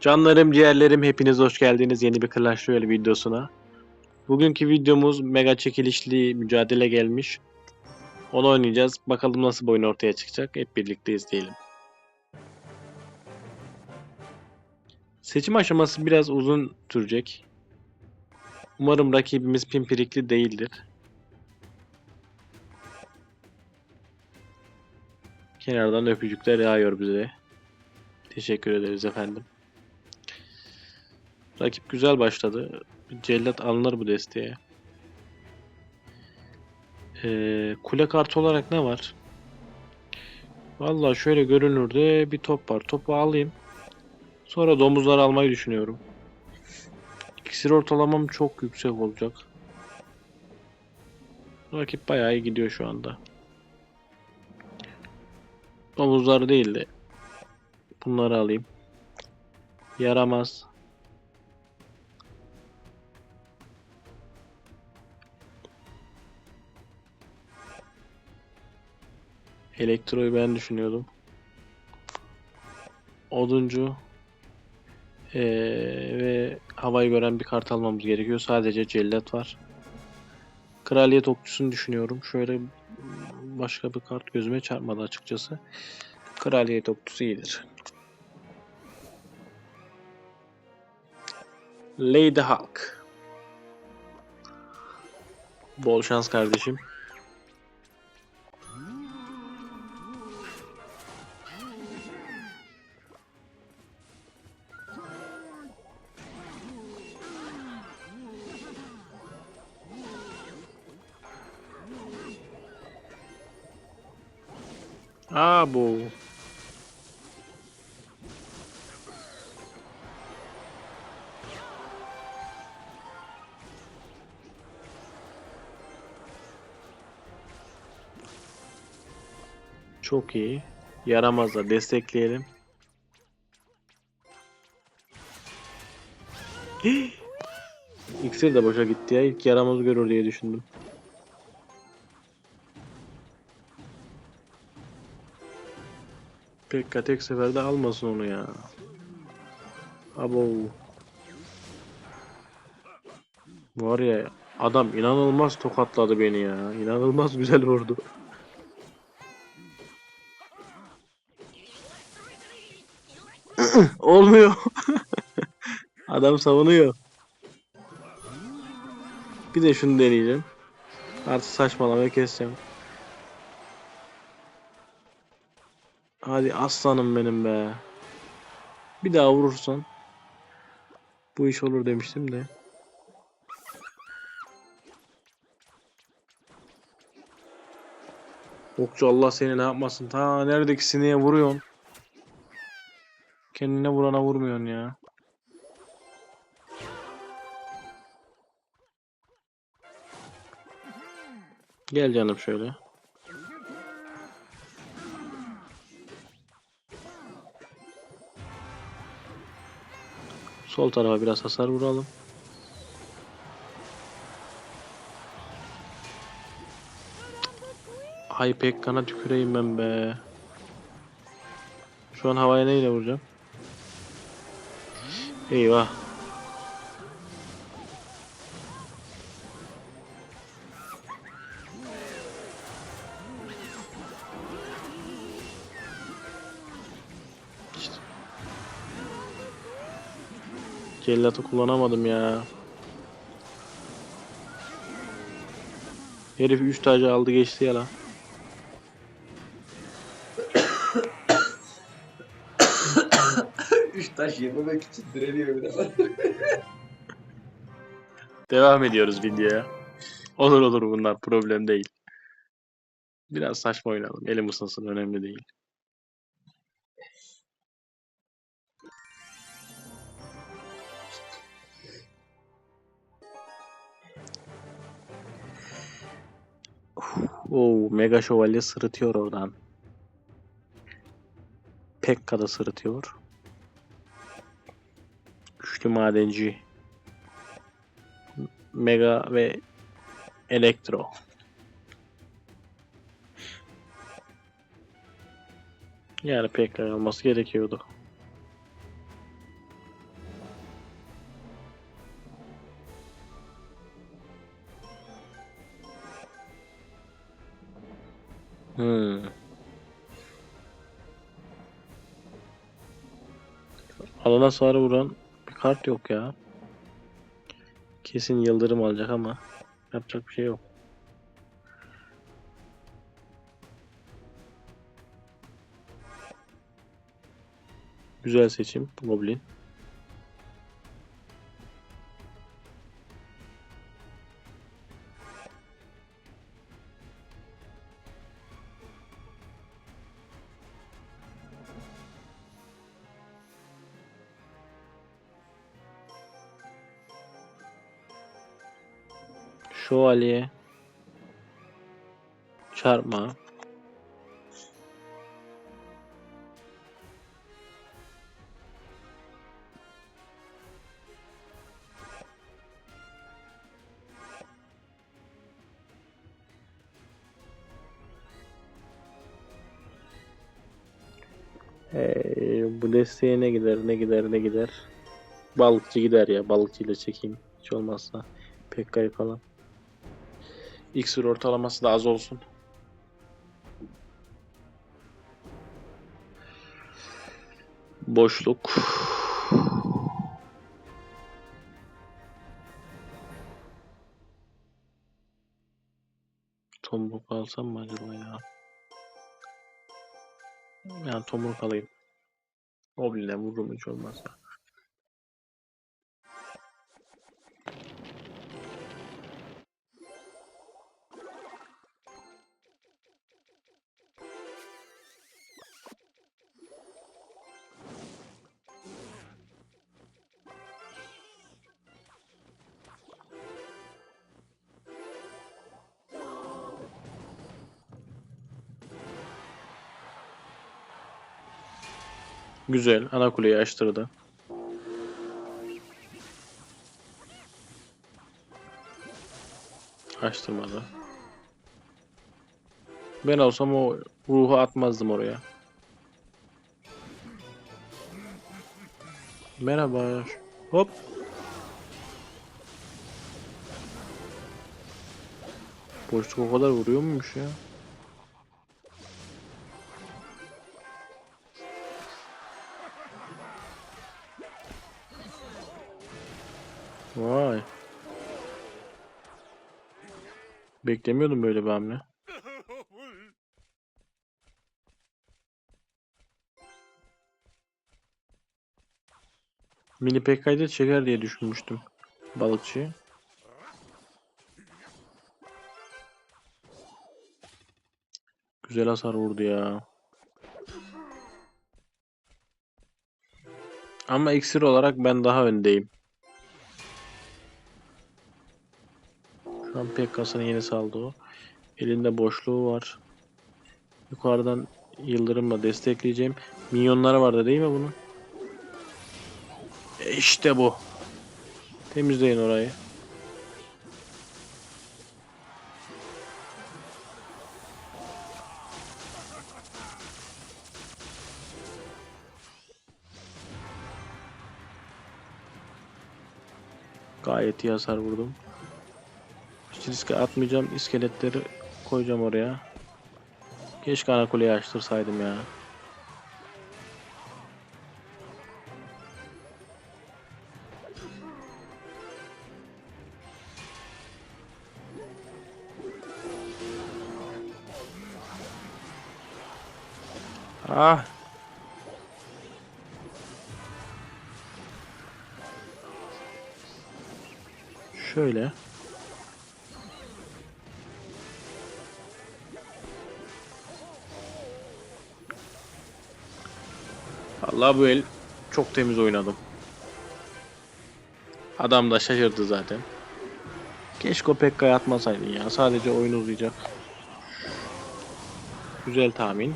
Canlarım, ciğerlerim hepiniz hoş geldiniz yeni bir Clash Royale videosuna. Bugünkü videomuz mega çekilişli mücadele gelmiş. Onu oynayacağız. Bakalım nasıl bir oyun ortaya çıkacak. Hep birlikte izleyelim. Seçim aşaması biraz uzun sürecek. Umarım rakibimiz pimpirikli değildir. Kenardan öpücükler yağıyor bize. Teşekkür ederiz efendim. Rakip güzel başladı. Cellat alınır bu desteğe. Ee, kule kartı olarak ne var? Vallahi şöyle görünürde bir top var. Topu alayım. Sonra domuzları almayı düşünüyorum. İksir ortalamam çok yüksek olacak. Rakip bayağı iyi gidiyor şu anda. Domuzları değil de bunları alayım. Yaramaz. Elektroyu ben düşünüyordum. Oduncu ee, ve havayı gören bir kart almamız gerekiyor. Sadece cellat var. Kraliyet okçusunu düşünüyorum. Şöyle başka bir kart gözüme çarpmadı açıkçası. Kraliyet okçusu iyidir. Lady Hulk. Bol şans kardeşim. Çok iyi. Yaramazlar destekleyelim. İksir de boşa gitti ya. İlk yaramaz görür diye düşündüm. Pekka tek seferde almasın onu ya. Abo. Var ya adam inanılmaz tokatladı beni ya. İnanılmaz güzel vurdu. Olmuyor. adam savunuyor. Bir de şunu deneyeceğim. Artık saçmalamayı keseceğim. Hadi aslanım benim be. Bir daha vurursan bu iş olur demiştim de. Okçu Allah seni ne yapmasın. Ta neredeki sineğe vuruyorsun. Kendine vurana vurmuyorsun ya. Gel canım şöyle. Sol tarafa biraz hasar vuralım. Hay pek kana tüküreyim ben be. Şu an havaya neyle vuracağım? Eyvah. İşte. Cellatı kullanamadım ya. Herif 3 tacı aldı geçti ya lan. Taş yememek için direniyor bir defa. Devam ediyoruz videoya. Olur olur bunlar problem değil. Biraz saçma oynayalım. Elim ısınsın önemli değil. Oo, Mega Şövalye sırıtıyor oradan. Pekka da sırıtıyor. Güçlü madenci. Mega ve Elektro. Yani pek olması gerekiyordu. Hmm. Alana sarı vuran kart yok ya. Kesin yıldırım alacak ama yapacak bir şey yok. Güzel seçim Goblin. Şövalye. Çarpma. Ee, bu desteğe ne gider ne gider ne gider. Balıkçı gider ya balıkçıyla çekeyim. Hiç olmazsa Pekka'yı falan. X ortalaması da az olsun. Boşluk. Tomruk alsam mı acaba ya? Yani tomruk alayım. Goblin'e vururum hiç olmazsa. Güzel. Ana kuleyi açtırdı. Açtırmadı. Ben olsam o ruhu atmazdım oraya. Merhaba. Hop. Boşluk o kadar vuruyor muymuş ya? Beklemiyordum böyle bir hamle. Mini PK'yı da çeker diye düşünmüştüm. Balıkçıyı. Güzel hasar vurdu ya. Ama iksir olarak ben daha öndeyim. PK'sını yeni saldı o. Elinde boşluğu var. Yukarıdan yıldırımla destekleyeceğim. Minyonları vardı değil mi bunun? E İşte bu. Temizleyin orayı. Gayet iyi hasar vurdum. Hiç atmayacağım. İskeletleri koyacağım oraya. Keşke ana kuleyi açtırsaydım ya. Ah. Şöyle. Allah bu el çok temiz oynadım. Adam da şaşırdı zaten. Keşke Pekka'ya atmasaydın ya. Sadece oyun uzayacak. Güzel tahmin.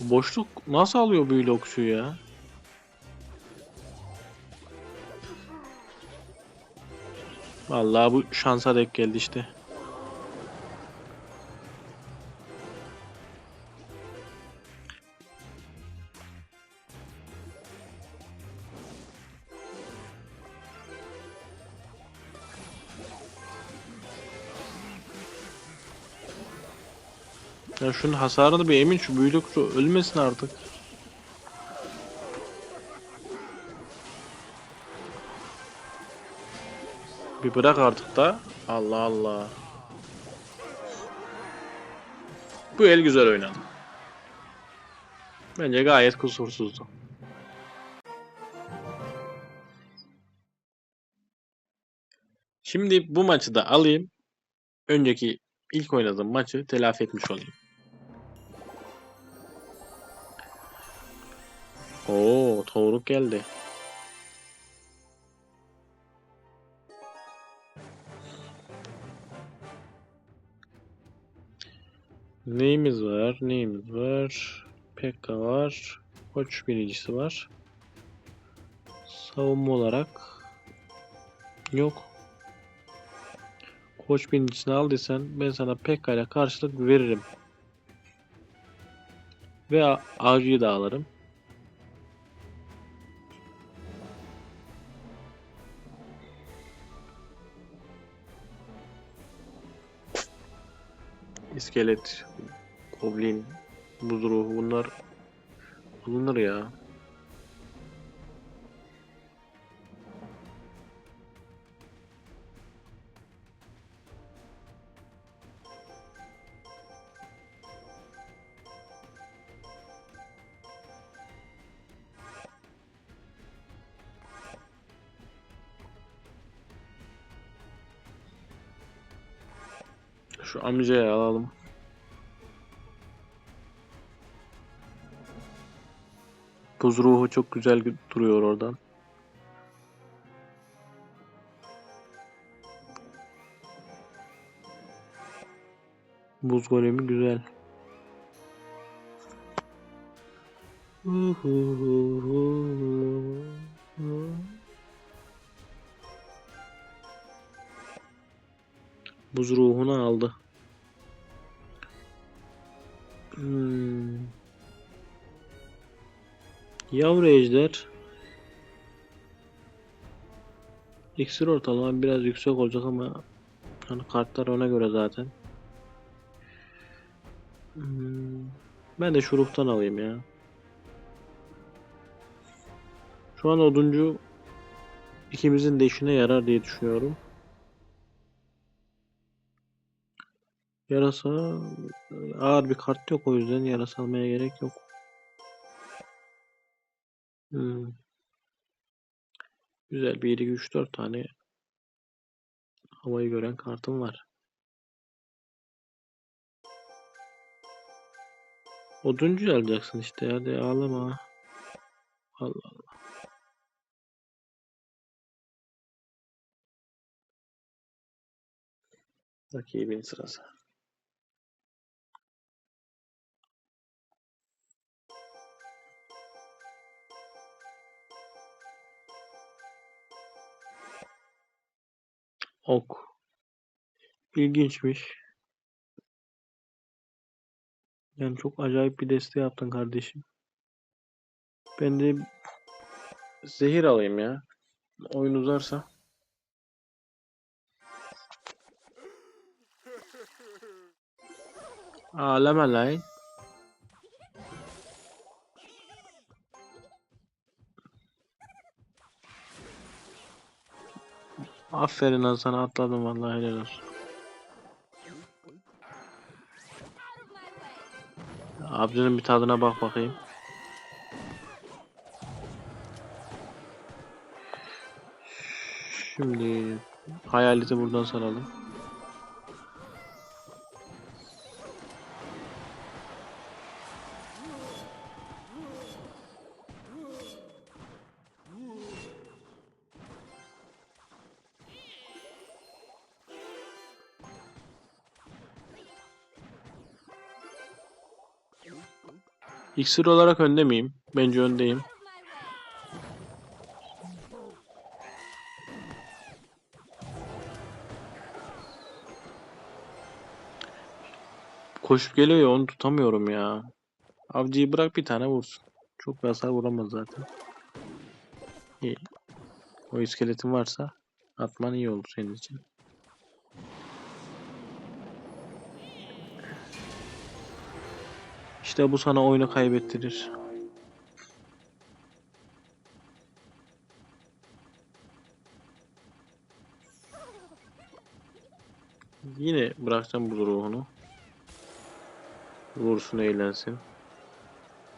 Boşluk nasıl alıyor böyle okçuyu ya? Vallahi bu şansa denk geldi işte. Ya şunun hasarını bir emin şu büyülük ölmesin artık. Bir bırak artık da. Allah Allah. Bu el güzel oynadı. Bence gayet kusursuzdu. Şimdi bu maçı da alayım. Önceki ilk oynadığım maçı telafi etmiş olayım. Oo, Tovruk geldi. Neyimiz var? Neyimiz var? Pekka var. Koç binicisi var. Savunma olarak yok. Koç binicisini aldıysan ben sana Pekka ile karşılık veririm. Ve Avcı'yı da alırım. İskelet, Goblin, Buz Ruhu bunlar bulunur ya. Şu amcayı alalım. Buz ruhu çok güzel gü- duruyor oradan. Buz golemi güzel. Buz ruhunu aldı. Hmm. Yavru ejder. İksir ortalama biraz yüksek olacak ama hani kartlar ona göre zaten. Hmm. Ben de şu ruhtan alayım ya. Şu an oduncu ikimizin de işine yarar diye düşünüyorum. Yarasa ağır bir kart yok o yüzden yarasa almaya gerek yok. Hmm. Güzel. 1, 2, 3, 4 tane havayı gören kartım var. Oduncu alacaksın işte. Hadi ağlama. Allah Allah. Rakibin sırası. Ok. İlginçmiş. Yani çok acayip bir deste yaptın kardeşim. Ben de zehir alayım ya. Oyun uzarsa. Ağlama lan. Aferin lan sana atladım vallahi helal olsun. Abicinin bir tadına bak bakayım. Şimdi hayaleti buradan saralım. İksir olarak önde miyim? Bence öndeyim. Koşup geliyor ya onu tutamıyorum ya. Avcıyı bırak bir tane vursun. Çok bir hasar vuramaz zaten. İyi. O iskeletin varsa atman iyi olur senin için. İşte bu sana oyunu kaybettirir. Yine bırakacağım bu ruhunu. Vursun eğlensin.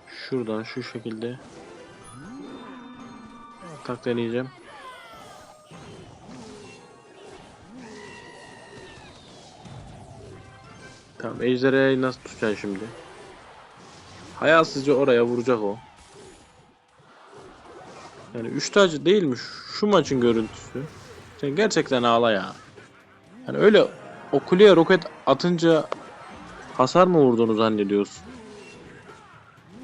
Şuradan şu şekilde tak deneyeceğim. Tamam ejderhayı nasıl tutacaksın şimdi? Hayalsizce oraya vuracak o. Yani 3 tacı değilmiş şu maçın görüntüsü. Sen gerçekten ağla ya. Yani öyle o kuleye roket atınca hasar mı vurduğunu zannediyorsun?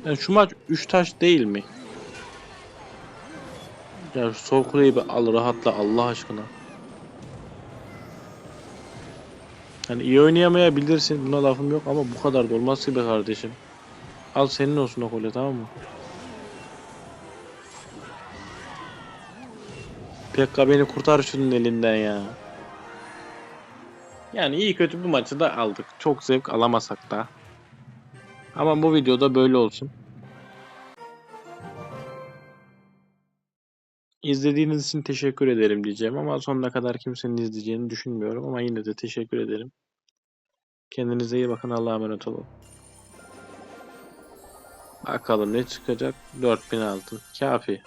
Yani şu maç 3 taş değil mi? Ya sol kuleyi bir al rahatla Allah aşkına. Yani iyi oynayamayabilirsin buna lafım yok ama bu kadar da olmaz ki be kardeşim. Al senin olsun o kule tamam mı? Pekka beni kurtar şunun elinden ya. Yani iyi kötü bu maçı da aldık. Çok zevk alamasak da. Ama bu videoda böyle olsun. İzlediğiniz için teşekkür ederim diyeceğim ama sonuna kadar kimsenin izleyeceğini düşünmüyorum ama yine de teşekkür ederim. Kendinize iyi bakın. Allah'a emanet olun. Bakalım ne çıkacak? 4000 altın. Kafi.